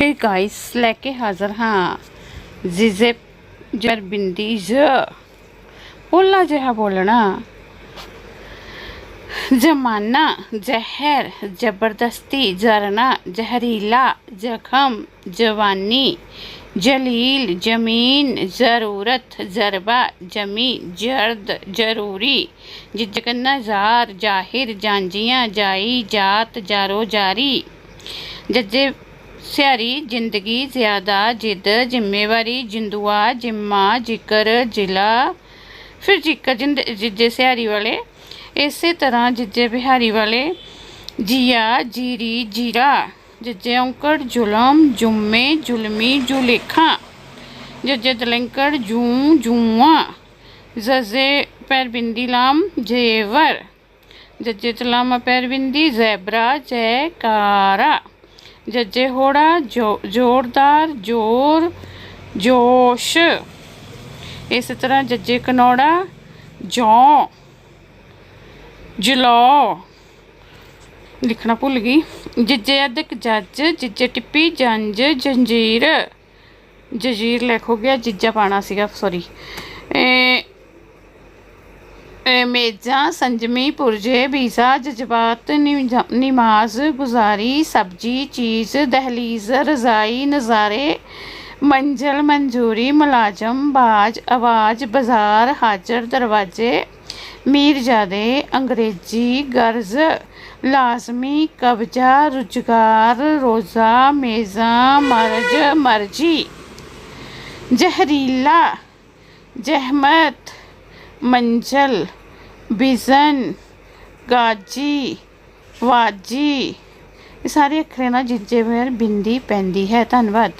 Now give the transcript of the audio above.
Hey guys ਲੈ ਕੇ ਹਾਜ਼ਰ ਹਾਂ ਜ਼ਿਜ਼ੇ ਜਰ ਬਿੰਦੀ ਜ ਬੋਲਾ ਜਿਹਾ ਬੋਲਣਾ ਜ਼ਮਾਨਾ ਜ਼ਹਿਰ ਜ਼ਬਰਦਸਤੀ ਜ਼ਰਨਾ ਜ਼ਹਿਰੀਲਾ ਜ਼ਖਮ ਜਵਾਨੀ ਜਲੀਲ ਜ਼ਮੀਨ ਜ਼ਰੂਰਤ ਜ਼ਰਬਾ ਜਮੀ ਜਰਦ ਜ਼ਰੂਰੀ ਜਿਜਕਨਾ ਜ਼ਾਰ ਜ਼ਾਹਿਰ ਜਾਂਜੀਆਂ ਜਾਈ ਜਾਤ ਜਾਰੋ ਜਾਰੀ ਜੱਜੇ ਸਿਆਰੀ ਜ਼ਿੰਦਗੀ, ਜ਼ਿਆਦਾ ਜਿੱਦ, ਜ਼ਿੰਮੇਵਾਰੀ, ਜਿੰਦੂਆ, ਜਿੰਮਾ, ਜ਼ਿਕਰ, ਜ਼ਿਲ੍ਹਾ। ਫਿਰ ਜ਼ਿਕਰ ਜਿੰਦ, ਜਿੱਜੇ ਸਿਆਰੀ ਵਾਲੇ। ਇਸੇ ਤਰ੍ਹਾਂ ਜਿੱਜੇ ਬਿਹਾਰੀ ਵਾਲੇ। ਜੀਆ, ਜੀਰੀ, ਜੀਰਾ। ਜੱਜੇ ਔਂਕੜ, ਜ਼ੁਲਮ, ਜੁੰਮੇ, ਜ਼ੁਲਮੀ, ਜੁਲੇਖਾਂ। ਜੱਜੇ ਦਲੰਕੜ, ਜੂ, ਜੂਆਂ। ਜ਼ਜ਼ੇ ਪੈਰਬਿੰਦੀ ਲਾਮ, ਜੇਵਰ। ਜੱਜੇ ਤਲਾਮ ਪੈਰਬਿੰਦੀ ਜ਼ੈਬਰਾ, ਜੈਕਾਰਾ। ਜੱਜੇ ਹੋੜਾ, ਜੋ, ਜ਼ੋਰਦਾਰ, ਜ਼ੋਰ, ਜੋਸ਼। ਇਸ ਤਰ੍ਹਾਂ ਜੱਜੇ ਕਨੌੜਾ, ਜੌ, ਜਲੋ। ਲਿਖਣਾ ਭੁੱਲ ਗਈ। ਜੱਜੇ ਅਦਕ ਜੱਜ, ਜਿੱਜੇ ਟਿੱਪੀ, ਜੰਜ, ਜੰਜੀਰ। ਜਜੀਰ ਲਿਖ, ਹੋ ਗਿਆ, ਜਿੱਜਾ ਪਾਣਾ ਸੀਗਾ ਸੌਰੀ मेजा संजमी पुरजे, वीज़ा, जज्बात नमाज़, गुजारी, सब्ज़ी, चीज़, दहलीज, रज़ाई, नज़ारे, मंजिल, मंजूरी, मुलाजम, बाज, आवाज़, बाज़ार, हाजर, दरवाजे, मीरजादे, अंग्रेज़ी, गर्ज, लाजमी, कब्जा, रुजगार, रोज़ा, मेज़ा, मर्ज, मर्ज़ी, जहरीला, जहमत, मंजल ਮੰਜ਼ਲ ਗਾਜੀ ਵਾਜੀ ਇਹ ਸਾਰੇ ਅੱਖਰਾਂ ਨਾਲ ਜਿੱਜੇ ਵੇਰ ਬਿੰਦੀ ਪੈਂਦੀ ਹੈ। ਧੰਨਵਾਦ।